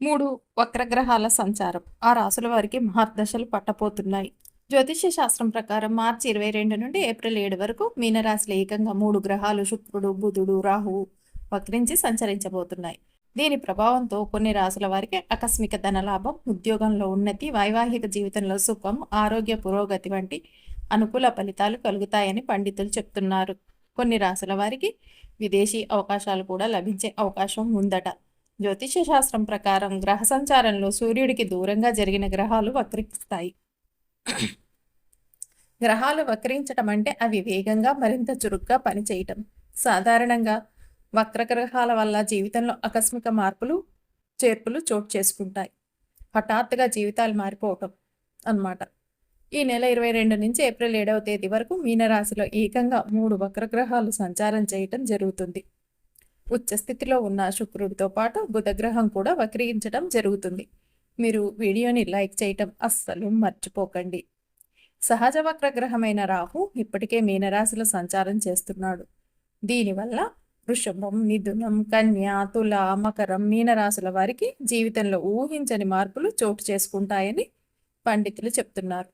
మూడు వక్రగ్రహాల సంచారం. ఆ రాసుల వారికి మహర్దశలు పట్టపోతున్నాయి జ్యోతిష్య శాస్త్రం ప్రకారం మార్చి ఇరవై రెండు నుండి ఏప్రిల్ ఏడు వరకు మీనరాశిలో ఏకంగా మూడు గ్రహాలు శుక్రుడు బుధుడు రాహువు వక్రించి సంచరించబోతున్నాయి. దీని ప్రభావంతో కొన్ని రాసుల వారికి ఆకస్మిక ధనలాభం ఉద్యోగంలో ఉన్నతి వైవాహిక జీవితంలో సుఖం ఆరోగ్య పురోగతి వంటి అనుకూల ఫలితాలు కలుగుతాయని పండితులు చెప్తున్నారు. కొన్ని రాసుల వారికి విదేశీ అవకాశాలు కూడా లభించే అవకాశం ఉందట. జ్యోతిష శాస్త్రం ప్రకారం గ్రహ సంచారంలో సూర్యుడికి దూరంగా జరిగిన గ్రహాలు వక్రిస్తాయి గ్రహాలు వక్రించటం అంటే అవి వేగంగా మరింత చురుగ్గా పనిచేయటం. సాధారణంగా వక్రగ్రహాల వల్ల జీవితంలో ఆకస్మిక మార్పులు చేర్పులు చోటు చేసుకుంటాయి. హఠాత్తుగా జీవితాలు మారిపోవటం అన్నమాట. ఈ నెల ఇరవై రెండు నుంచి ఏప్రిల్ ఏడవ తేదీ వరకు మీనరాశిలో ఏకంగా మూడు వక్రగ్రహాలు సంచారం చేయటం జరుగుతుంది. ఉచ్చస్థితిలో ఉన్న శుక్రుడితో పాటు బుధగ్రహం కూడా వక్రీయించడం జరుగుతుంది. మీరు వీడియోని లైక్ చేయటం అస్సలు మర్చిపోకండి. సహజ వక్రగ్రహమైన రాహు ఇప్పటికే మీనరాశిలో సంచారం చేస్తున్నాడు. దీనివల్ల వృషభం మిథునం కన్య తుల మకరం మీనరాశుల వారికి జీవితంలో ఊహించని మార్పులు చోటు చేసుకుంటాయని పండితులు చెప్తున్నారు.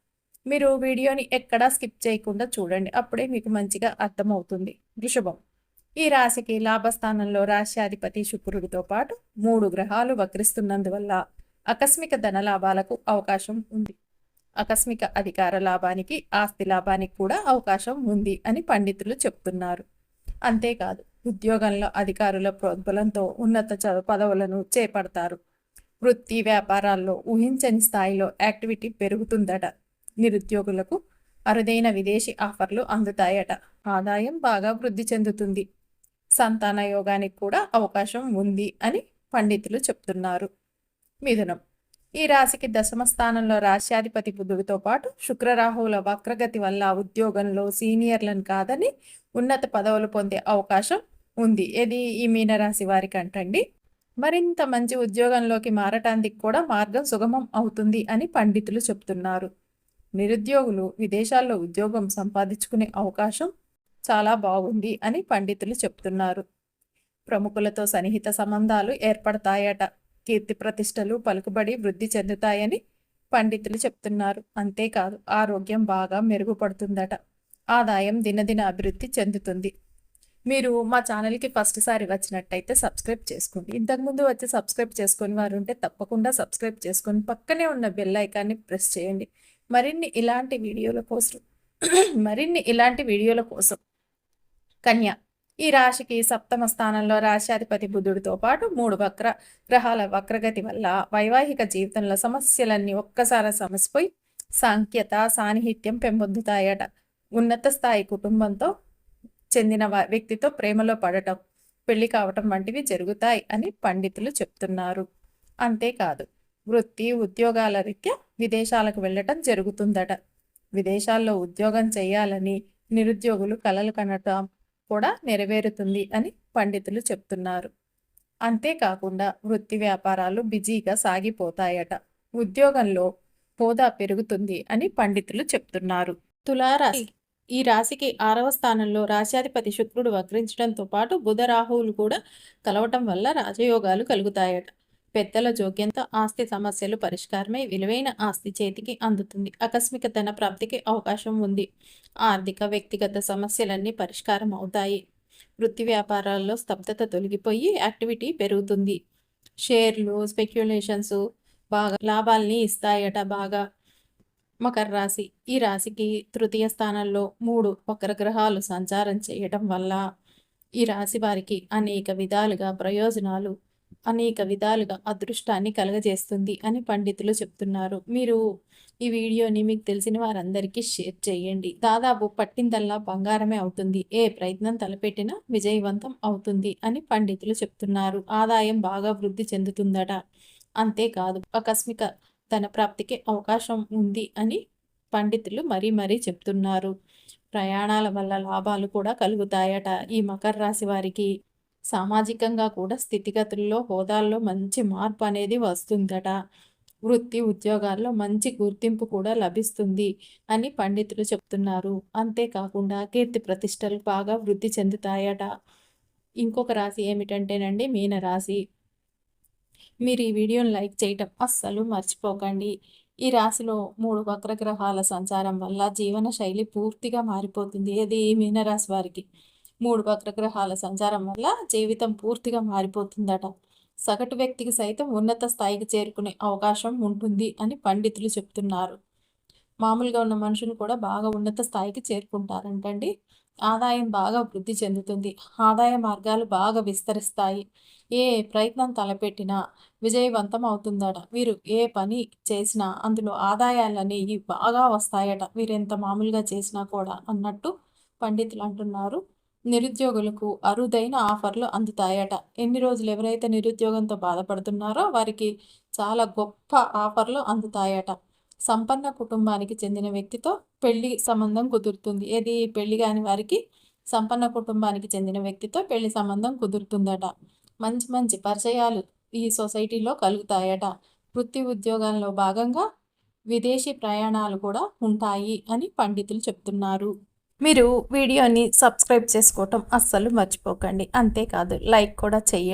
మీరు వీడియోని ఎక్కడా స్కిప్ చేయకుండా చూడండి. అప్పుడే మీకు మంచిగా అర్థమవుతుంది. వృషభం. ఈ రాశికి లాభస్థానంలో రాశ్యాధిపతి శుక్రుడితో పాటు మూడు గ్రహాలు వక్రిస్తున్నందువల్ల ఆకస్మిక ధన లాభాలకు అవకాశం ఉంది. ఆకస్మిక అధికార లాభానికి ఆస్తి లాభానికి కూడా అవకాశం ఉంది అని పండితులు చెప్తున్నారు. అంతేకాదు ఉద్యోగంలో అధికారుల ప్రోద్బలంతో ఉన్నత పదవులను చేపడతారు. వృత్తి వ్యాపారాల్లో ఊహించని స్థాయిలో యాక్టివిటీ పెరుగుతుందట. నిరుద్యోగులకు అరుదైన విదేశీ ఆఫర్లు అందుతాయట. ఆదాయం బాగా వృద్ధి చెందుతుంది. సంతాన యోగానికి కూడా అవకాశం ఉంది అని పండితులు చెప్తున్నారు. మిథునం. ఈ రాశికి దశమ స్థానంలో రాశ్యాధిపతి బుధుడితో పాటు శుక్రరాహువుల వక్రగతి వల్ల ఉద్యోగంలో సీనియర్లను కాదని ఉన్నత పదవులు పొందే అవకాశం ఉంది. ఇది ఈ మీనరాశి వారికి అంటండి. మరింత మంచి ఉద్యోగంలోకి మారటానికి కూడా మార్గం సుగమం అవుతుంది అని పండితులు చెప్తున్నారు. నిరుద్యోగులు విదేశాల్లో ఉద్యోగం సంపాదించుకునే అవకాశం చాలా బాగుంది అని పండితులు చెప్తున్నారు. ప్రముఖులతో సన్నిహిత సంబంధాలు ఏర్పడతాయట. కీర్తి ప్రతిష్టలు పలుకుబడి వృద్ధి చెందుతాయని పండితులు చెప్తున్నారు. అంతేకాదు ఆరోగ్యం బాగా మెరుగుపడుతుందట. ఆదాయం దినదిన అభివృద్ధి చెందుతుంది. మీరు మా ఛానల్కి ఫస్ట్ సారి వచ్చినట్టయితే సబ్స్క్రైబ్ చేసుకోండి. ఇంతకుముందు వచ్చి సబ్స్క్రైబ్ చేసుకుని వారు ఉంటే తప్పకుండా సబ్స్క్రైబ్ చేసుకొని పక్కనే ఉన్న బెల్ ఐకాన్ని ప్రెస్ చేయండి. మరిన్ని ఇలాంటి వీడియోల కోసం మరిన్ని ఇలాంటి వీడియోల కోసం కన్య. ఈ రాశికి సప్తమ స్థానంలో రాశ్యాధిపతి బుధుడితో పాటు మూడు వక్ర గ్రహాల వక్రగతి వల్ల వైవాహిక జీవితంలో సమస్యలన్నీ ఒక్కసారి సమసిపోయి సాంఖ్యత సాన్నిహిత్యం పెంపొందుతాయట. ఉన్నత స్థాయి కుటుంబంతో చెందిన వ్యక్తితో ప్రేమలో పడటం పెళ్ళి కావటం వంటివి జరుగుతాయి అని పండితులు చెప్తున్నారు. అంతేకాదు వృత్తి ఉద్యోగాల రీత్యా విదేశాలకు వెళ్ళటం జరుగుతుందట. విదేశాల్లో ఉద్యోగం చేయాలని నిరుద్యోగులు కలలు కనటం కూడా నెరవేరుతుంది అని పండితులు చెప్తున్నారు. అంతేకాకుండా వృత్తి వ్యాపారాలు బిజీగా సాగిపోతాయట. ఉద్యోగంలో హోదా పెరుగుతుంది అని పండితులు చెప్తున్నారు. తులారాశి ఈ రాశికి ఆరవ స్థానంలో రాశ్యాధిపతి శుక్రుడు వక్రించడంతో పాటు బుధ రాహువులు కూడా కలవటం వల్ల రాజయోగాలు కలుగుతాయట. పెద్దల జోక్యంతో ఆస్తి సమస్యలు పరిష్కారమై విలువైన ఆస్తి చేతికి అందుతుంది. ఆకస్మిక ధన ప్రాప్తికి అవకాశం ఉంది. ఆర్థిక వ్యక్తిగత సమస్యలన్నీ పరిష్కారం అవుతాయి. వృత్తి వ్యాపారాల్లో స్తబ్దత తొలగిపోయి యాక్టివిటీ పెరుగుతుంది. షేర్లు స్పెక్యులేషన్స్ బాగా లాభాల్ని ఇస్తాయట బాగా. మకర రాశి. ఈ రాశికి తృతీయ స్థానంలో మూడు వక్ర గ్రహాలు సంచారం చేయడం వల్ల ఈ రాశి వారికి అనేక విధాలుగా ప్రయోజనాలు అనేక విధాలుగా అదృష్టాన్ని కలగజేస్తుంది అని పండితులు చెప్తున్నారు. మీరు ఈ వీడియోని మీకు తెలిసిన వారందరికీ షేర్ చేయండి. దాదాపు పట్టిందల్లా బంగారమే అవుతుంది. ఏ ప్రయత్నం తలపెట్టినా విజయవంతం అవుతుంది అని పండితులు చెప్తున్నారు. ఆదాయం బాగా వృద్ధి చెందుతుందట. అంతేకాదు ఆకస్మిక ధన ప్రాప్తికి అవకాశం ఉంది అని పండితులు మరీ మరీ చెప్తున్నారు. ప్రయాణాల వల్ల లాభాలు కూడా కలుగుతాయట. ఈ మకర రాశి వారికి సామాజికంగా కూడా స్థితిగతుల్లో హోదాల్లో మంచి మార్పు అనేది వస్తుందట. వృత్తి ఉద్యోగాల్లో మంచి గుర్తింపు కూడా లభిస్తుంది అని పండితులు చెప్తున్నారు. అంతేకాకుండా కీర్తి ప్రతిష్టలు బాగా వృద్ధి చెందుతాయట. ఇంకొక రాశి ఏమిటంటేనండి మీనరాశి మీరు ఈ వీడియోని లైక్ చేయటం అస్సలు మర్చిపోకండి. ఈ రాశిలో మూడు వక్రగ్రహాల సంచారం వల్ల జీవన శైలి పూర్తిగా మారిపోతుంది. ఏది? మీనరాశి వారికి. మూడు వక్రగ్రహాల సంచారం వల్ల జీవితం పూర్తిగా మారిపోతుందట. సగటు వ్యక్తికి సైతం ఉన్నత స్థాయికి చేరుకునే అవకాశం ఉంటుంది అని పండితులు చెప్తున్నారు. మామూలుగా ఉన్న మనుషులు కూడా బాగా ఉన్నత స్థాయికి చేరుకుంటారంటండి. ఆదాయం బాగా వృద్ధి చెందుతుంది. ఆదాయ మార్గాలు బాగా విస్తరిస్తాయి. ఏ ప్రయత్నం తలపెట్టినా విజయవంతం అవుతుందట. వీరు ఏ పని చేసినా అందులో ఆదాయాలనేవి బాగా వస్తాయట. వీరు ఎంత మామూలుగా చేసినా కూడా అన్నట్టు పండితులు అంటున్నారు. నిరుద్యోగులకు అరుదైన ఆఫర్లు అందుతాయట. ఎన్ని రోజులు ఎవరైతే నిరుద్యోగంతో బాధపడుతున్నారో వారికి చాలా గొప్ప ఆఫర్లు అందుతాయట. సంపన్న కుటుంబానికి చెందిన వ్యక్తితో పెళ్ళి సంబంధం కుదురుతుంది. ఏది? పెళ్ళి కాని వారికి సంపన్న కుటుంబానికి చెందిన వ్యక్తితో పెళ్ళి సంబంధం కుదురుతుందట. మంచి మంచి పరిచయాలు ఈ సొసైటీలో కలుగుతాయట. వృత్తి ఉద్యోగాల్లో భాగంగా విదేశీ ప్రయాణాలు కూడా ఉంటాయి అని పండితులు చెప్తున్నారు. మీరు వీడియోని సబ్స్క్రైబ్ చేసుకోవటం అస్సలు మర్చిపోకండి. అంతేకాదు లైక్ కూడా చెయ్యండి.